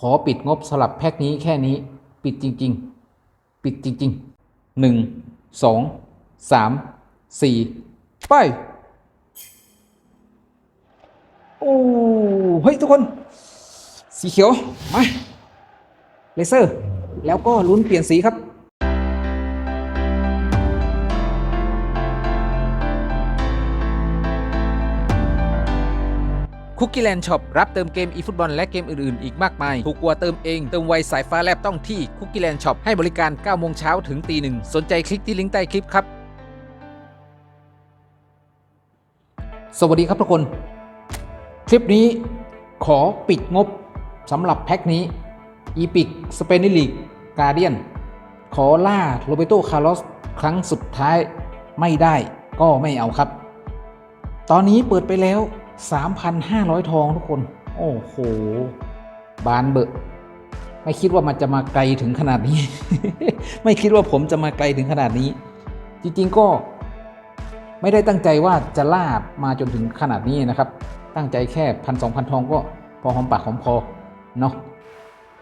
ขอปิดงบสลับแพ็คนี้แค่นี้ ปิดจริง ๆ ปิดจริงๆหนึ่งสองสามสี่ไป โอ้เฮ้ย ทุกคน สีเขียว มา เลเซอร์ แล้วก็ลุ้นเปลี่ยนสีครับ คุกกี้แลนด์ช็อปรับเติมเกม e ฟุตบอลและเกมอื่นๆ อีกมากมาย ถูกกว่าเติมเอง เติมไวสายฟ้าแลบต้องที่คุกกี้แลนด์ช็อปให้บริการ9โมงเช้าถึงตีหนึ่งสนใจคลิกที่ลิงก์ใต้คลิปครับ สวัสดีครับทุกคน คลิปนี้ขอปิดงบสำหรับแพ็คนี้ e p i c s p a n i s League Guardian ขอล่าโรเบโตคาร์ลอสครั้งสุดท้ายไม่ได้ก็ไม่เอาครับ ตอนนี้เปิดไปแล้ว 3,500 ทองทุกคน โอ้โห บานเบอะไม่คิดว่ามันจะมาไกลถึงขนาดนี้ ไม่คิดว่าผมจะมาไกลถึงขนาดนี้ จริงๆก็ไม่ได้ตั้งใจว่าจะลาบมาจนถึงขนาดนี้นะครับ ตั้งใจแค่พันสองพันทองก็พอหอมปากหอมคอเนาะ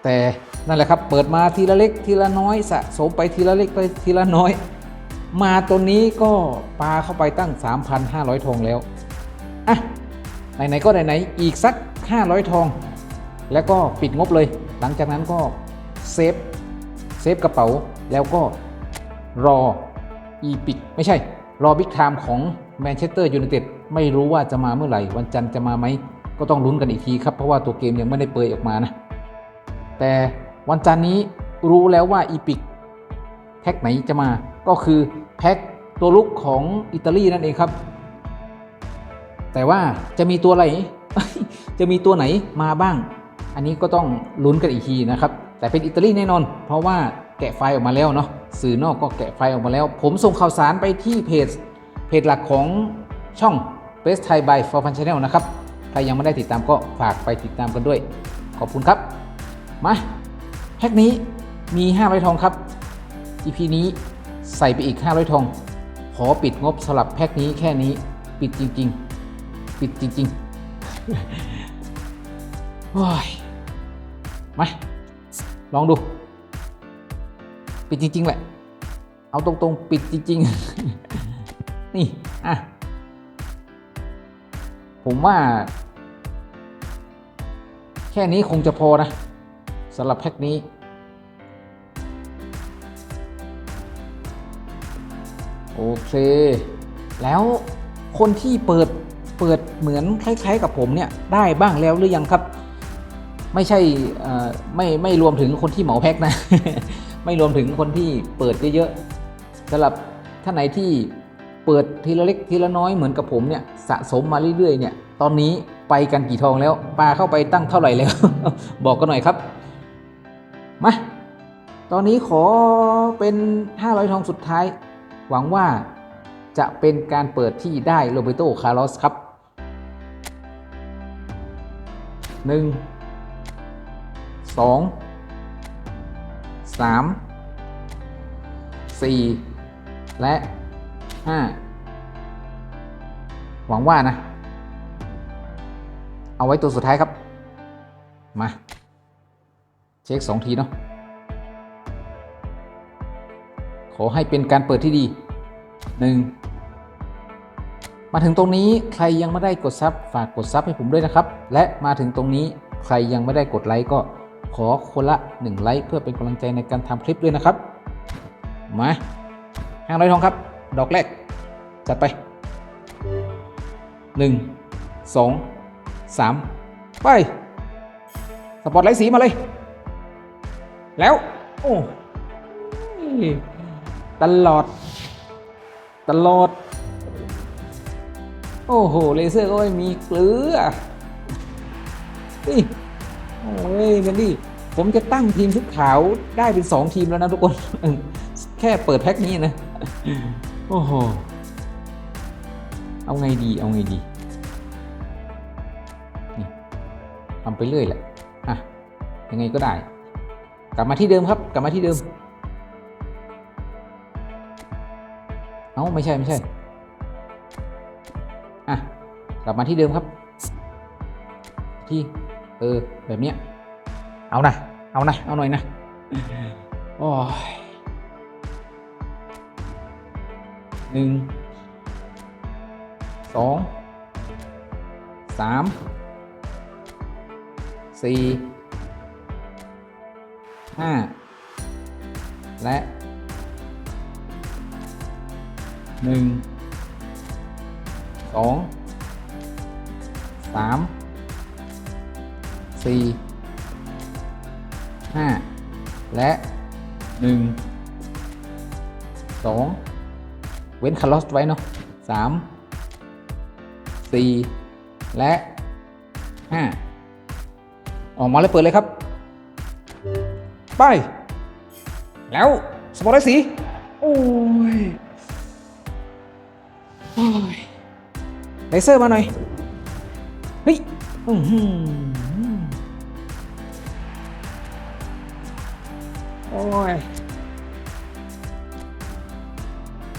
แต่นั่นแหละครับ เปิดมาทีละเล็กทีละน้อยสะสมไปทีละเล็กไปทีละน้อย มาตัวนี้ก็ปลาเข้าไปตั้ง 3,500 ทองแล้วอะ ไหนๆก็ไหนๆอีกสัก 500 ทอง แล้วก็ปิดงบเลย หลังจากนั้นก็เซฟเซฟกระเป๋าแล้วก็รออีปิกไม่ใช่ รอบิ๊กไทม์ของแมนเชสเตอร์ยูไนเต็ดไม่รู้ว่าจะมาเมื่อไหร่ วันจันทร์จะมาไหม ก็ต้องลุ้นกันอีกทีครับ เพราะว่าตัวเกมยังไม่ได้เปิดออกมานะ แต่วันจันทร์นี้รู้แล้วว่าอีพิกแพ็คไหนจะมาก็คือแพ็คตัวลุกของอิตาลีนั่นเองครับ แต่ว่าจะมีตัวอะไร จะมีตัวไหนมาบ้าง อันนี้ก็ต้องลุ้นกันอีกทีนะครับ แต่เป็นอิตาลีแน่นอน เพราะว่าแกะไฟล์ออกมาแล้วเนาะสื่อนอกก็แกะไฟล์ออกมาแล้ว ผมส่งข่าวสารไปที่เพจเพจหลักของช่อง Best Thai by For Fun Channel นะครับ ใครยังไม่ได้ติดตามก็ฝากไปติดตามกันด้วย ขอบคุณครับ มาแพ็คนี้มี500ทองครับ EP นี้ใส่ไปอีก500ทอง ขอปิดงบสลับแพ็คนี้แค่นี้ปิดจริง ๆ ปิดจริงๆโอ้ยมาลองดู ปิดจริงๆแหละ เอาตรงๆ ปิดจริงๆ นี่ อะ ผมว่า แค่นี้คงจะพอนะสำหรับแพ็คนี้โอเค แล้วคนที่เปิด เปิดเหมือนคล้ายๆกับผมเนี่ยได้บ้างแล้วหรือยังครับ ไม่ใช่ไม่ไม่รวมถึงคนที่เหมาแพ็คนะ ไม่รวมถึงคนที่เปิดเยอะๆสำหรับท่านไหนที่เปิดทีละเล็กทีละน้อยเหมือนกับผมเนี่ยสะสมมาเรื่อยๆเนี่ยตอนนี้ไปกันกี่ทองแล้วปลาเข้าไปตั้งเท่าไหร่แล้ว บอกกันหน่อยครับมาตอนนี้ขอเป็น 500 ทองสุดท้าย หวังว่าจะเป็นการเปิดที่ได้โรเบโตคาร์ลอสครับ 1 2 3 4และ5หวังว่านะ เอาไว้ตัวสุดท้ายครับ มา เช็คสองทีเนาะขอให้เป็นการเปิดที่ดี 1. มาถึงตรงนี้ใครยังไม่ได้กดซับฝากกดซับให้ผมด้วยนะครับ และมาถึงตรงนี้ใครยังไม่ได้กดไลค์ก็ขอคนละ 1 ไลค์เพื่อเป็นกำลังใจในการทำคลิปด้วยนะครับ มาห้างร้อยทองครับ ดอกแรก จัดไป 1 2 3 ไป สปอตไลท์สีมาเลย แล้ว โอ้ ตลอด ตลอด โอ้โห เลเซอร์ก็ไม่มีเกลือนี่โอ้ยกันดิผมจะตั้งทีมชุดขาวได้เป็น 2 ทีมแล้วนะทุกคน แค่เปิดแพ็คนี้นะ โอ้โห เอาไงดี เอาไงดีนี่ทำไปเรื่อยแหละ อะ ยังไงก็ได้ กลับมาที่เดิมครับ กลับมาที่เดิม เอ้า ไม่ใช่ ไม่ใช่ อะกลับมาที่เดิมครับ ที่เออแบบเนี้ยเอานะเอานะเอาหน่อยนะโอ้ยหนึ่งสองสามสี่ห้าและหนึ่ง สองสามสี่ห้าและหนึ่งสองเว้นคาร์ลอสไว้เนาะสามสี่และห้าออกมาเลยเปิดเลยครับ ไป แล้วสปอร์ตไลท์สี โอ้ย โอ้ย เลเซอร์มาหน่อย เฮ้ยอือหือโอ้ย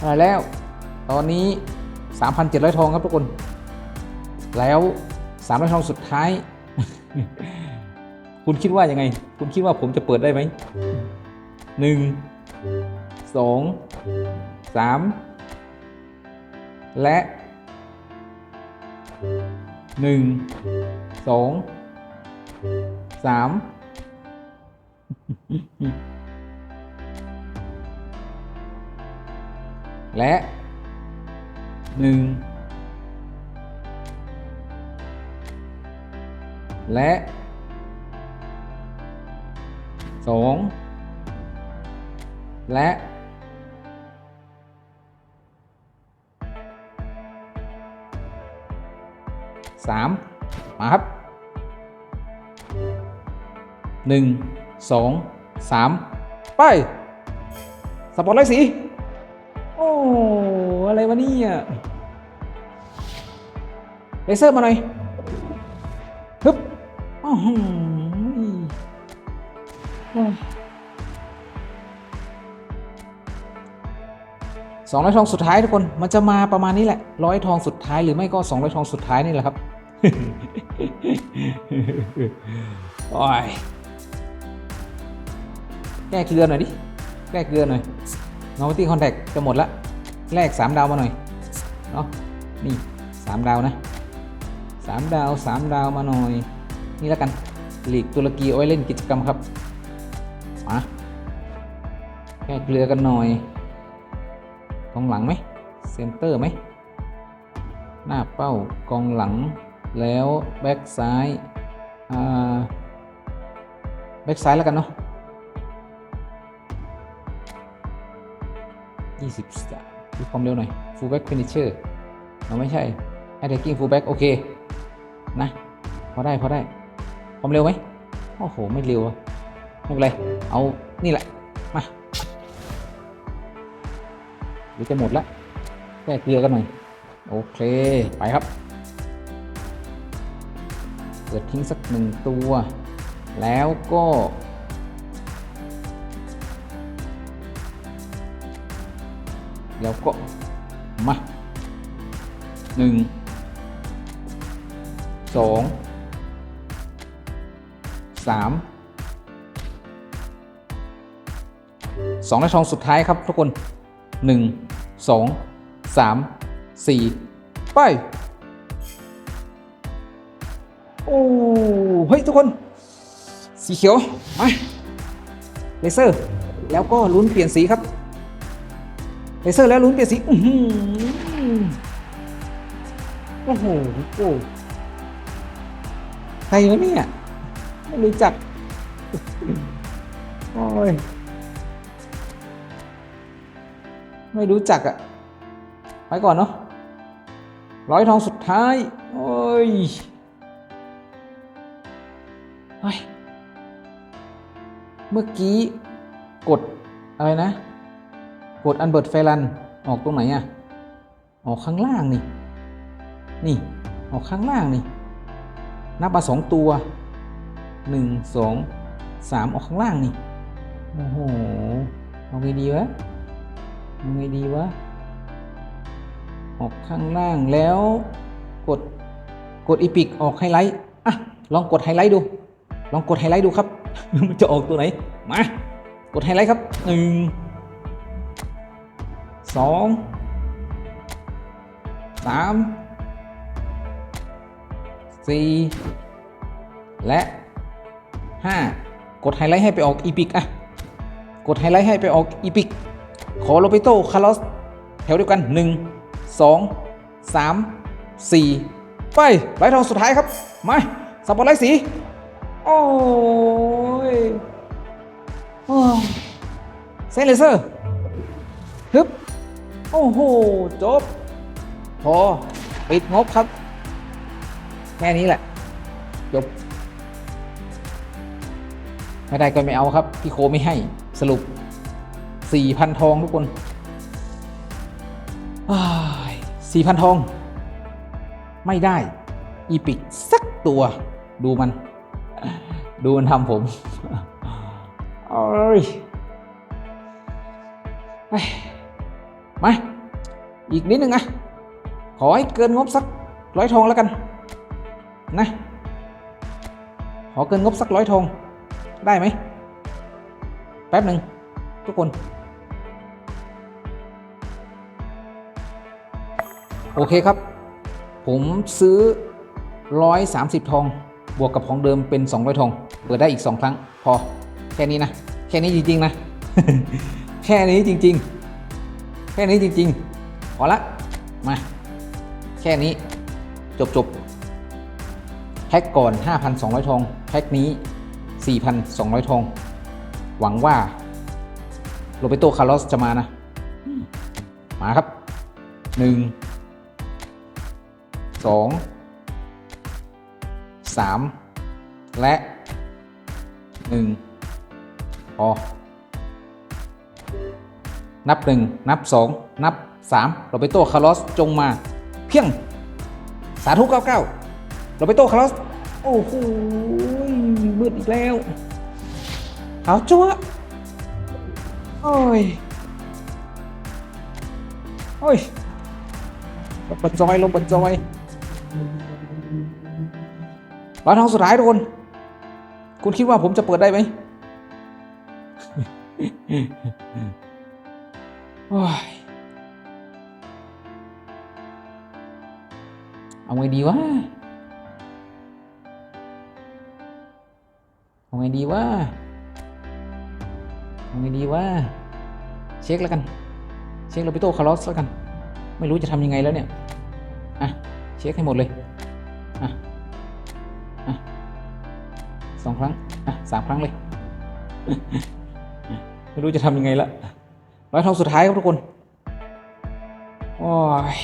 มาแล้ว ตอนนี้ 3,700 ทองครับทุกคน แล้ว300ทองสุดท้าย คุณคิดว่ายังไง คุณคิดว่าผมจะเปิดได้ไหม หนึ่ง สอง สาม และ หนึ่งสองสามและหนึ่งและสองและ สามมาครับหนึ่งสองสามไป สปอร์ตไลท์สี โอ้ อะไรวะเนี่ยเลเซอร์มาหน่อยฮึบอ้าวหืมโอ้ยสองร้อยทองสุดท้ายทุกคน มันจะมาประมาณนี้แหละร้อยทองสุดท้ายหรือไม่ก็สองร้อยทองสุดท้ายนี่แหละครับ โอ้ยแก้เกลือหน่อยดิ แก้เกลือหน่อย n o v e l t y Contact จะหมดละ แลก3ดาวมาหน่อย เนาะ นี่3ดาวนะ3ดาว3ดาวมาหน่อย นี่แล้วกัน หลีกตุรกีเอาไว้เล่นกิจกรรมครับ มาแก้เกลือกันหน่อยกองหลังไหมเซนเตอร์ไหม หน้าเป้ากองหลัง แล้วแบ็กซ้ายแบ็กซ้ายแล้วกันเนาะ20ดูความเร็วหน่อย full back finisher เราไม่ใช่ attacking full back โอเค นะ พอได้ พอได้ ความเร็วไหมโอ้โห ไม่เร็วอะไม่เป็นไร เอานี่แหละ มาเดี๋ยวจะหมดละแก้เกลือกันหน่อย โอเค ไปครับ เปิดทิ้งสักหนึ่งตัว แล้วก็แล้วก็มาหนึ่งสองสามสองและทองสุดท้ายครับทุกคนหนึ่งสองสามสี่ไป โอ้เฮ้ยทุกคน สีเขียวมาเลเซอร์ แล้วก็ลุ้นเปลี่ยนสีครับเลเซอร์แล้วลุ้นเปลี่ยนสีอื้อหือโอ้โหโอ้ใครวะเนี่ยไม่รู้จัก โอ้ย ไม่รู้จักอะไปก่อนเนาะร้อยทองสุดท้าย โอ้ย เมื่อกี้กดอะไรนะ กดอันเบิร์ตเฟรันออกตรงไหนอะออกข้างล่างนี่ นี่ ออกข้างล่างนี่ นับมาสองตัวหนึ่งสองสามออกข้างล่างนี่ โอ้โห เอาไงดีวะ เอาไงดีวะ ออกข้างล่างแล้วกด กดอีพิกออกไฮไลท์ อะ ลองกดไฮไลท์ดู ลองกดไฮไลท์ดูครับ มันจะออกตัวไหน มา กดไฮไลท์ครับหนึ่งสองสามสี่และห้ากดไฮไลท์ให้ไปออกอีพิกอะกดไฮไลท์ให้ไปออกอีพิกขอโรเบโตคาร์ลอสแถวเดียวกัน 1 2 3 4 ไปไลท์ทองสุดท้ายครับ มาสปอตไลท์สี โอ้ ยเซนเลเซอร์ฮึบโอ้โห จบ พอ ปิดงบครับ แค่นี้แหละ จบ ไม่ได้ก็ไม่เอาครับ พี่โคไม่ให้สรุป4,000ทองทุกคนสี่พันทอง ไม่ได้ อีปิกสักตัวดูมัน ดูมันทำผมโอ้ยเฮ้ยมา อีกนิดนึงอะขอให้เกินงบสักร้อยทองแล้วกัน นะ ขอเกินงบสักร้อยทอง ได้ไหม แป๊บหนึ่งทุกคน โอเคครับ ผมซื้อ 130 ทอง บวกกับของเดิมเป็น 200 ทอง เปิดได้อีก 2 ครั้ง พอแค่นี้นะ แค่นี้จริงๆนะ แค่นี้จริง ๆ แค่นี้จริงๆพอละมา แค่นี้จบจบแพ็กก่อน 5,200 ทองแพ็กนี้ 4,200 ทองหวังว่าโรเบโตคาร์ลอสจะมานะ มาครับ 1 2 3 และ 1พอ นับ1นับ2นับ3โรเบโตคาร์ลอสจงมา เพียง สาธุ99โรเบโตคาร์ลอส โอ้โหมืดอีกแล้วขาจั๊วโอ้ย โอ้ยลงบรรจอยลงบรรจอยร้านทองสุดท้ายทุกคน คุณคิดว่าผมจะเปิดได้ไหมโอ้ยเอาไงดีวะ เอาไงดีวะ เอาไงดีวะ เช็คแล้วกัน เช็คโรบิโต้คาร์ลอสแล้วกัน ไม่รู้จะทำยังไงแล้วเนี่ย อะ เช็คให้หมดเลย อะอะ สองครั้งอะสามครั้งเลย ไม่รู้จะทำยังไงละร้อยทองสุดท้ายครับทุกคน โอ้ย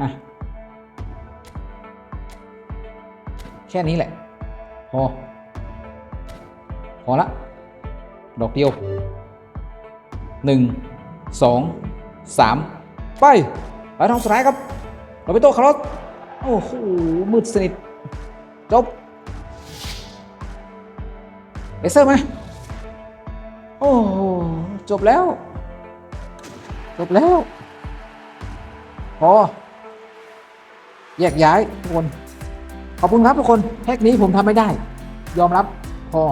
อะ แค่นี้แหละ พอ พอละ ดอกเดียวหนึ่งสองสามไปไปทองสุดท้ายครับโรเบโตคาร์ลอสโอ้โหมืดสนิท จบเลเซอร์ไหมโอ้จบแล้ว จบแล้ว พอ แยกย้ายทุกคน ขอบคุณครับทุกคนแพ็กนี้ผมทำไม่ได้ ยอมรับ พอ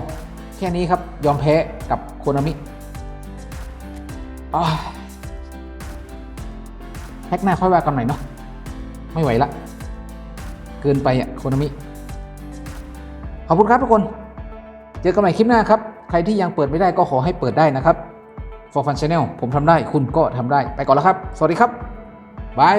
แค่นี้ครับ ยอมแพ้กับโคนามิแพ็กหน้าค่อยว่ากันใหม่เนาะ ไม่ไหวละ เกินไปอะโคนามิ ขอบคุณครับทุกคน เจอกันใหม่คลิปหน้าครับ ใครที่ยังเปิดไม่ได้ก็ขอให้เปิดได้นะครับ For Fun Channel ผมทำได้คุณก็ทำได้ ไปก่อนแล้วครับ สวัสดีครับบาย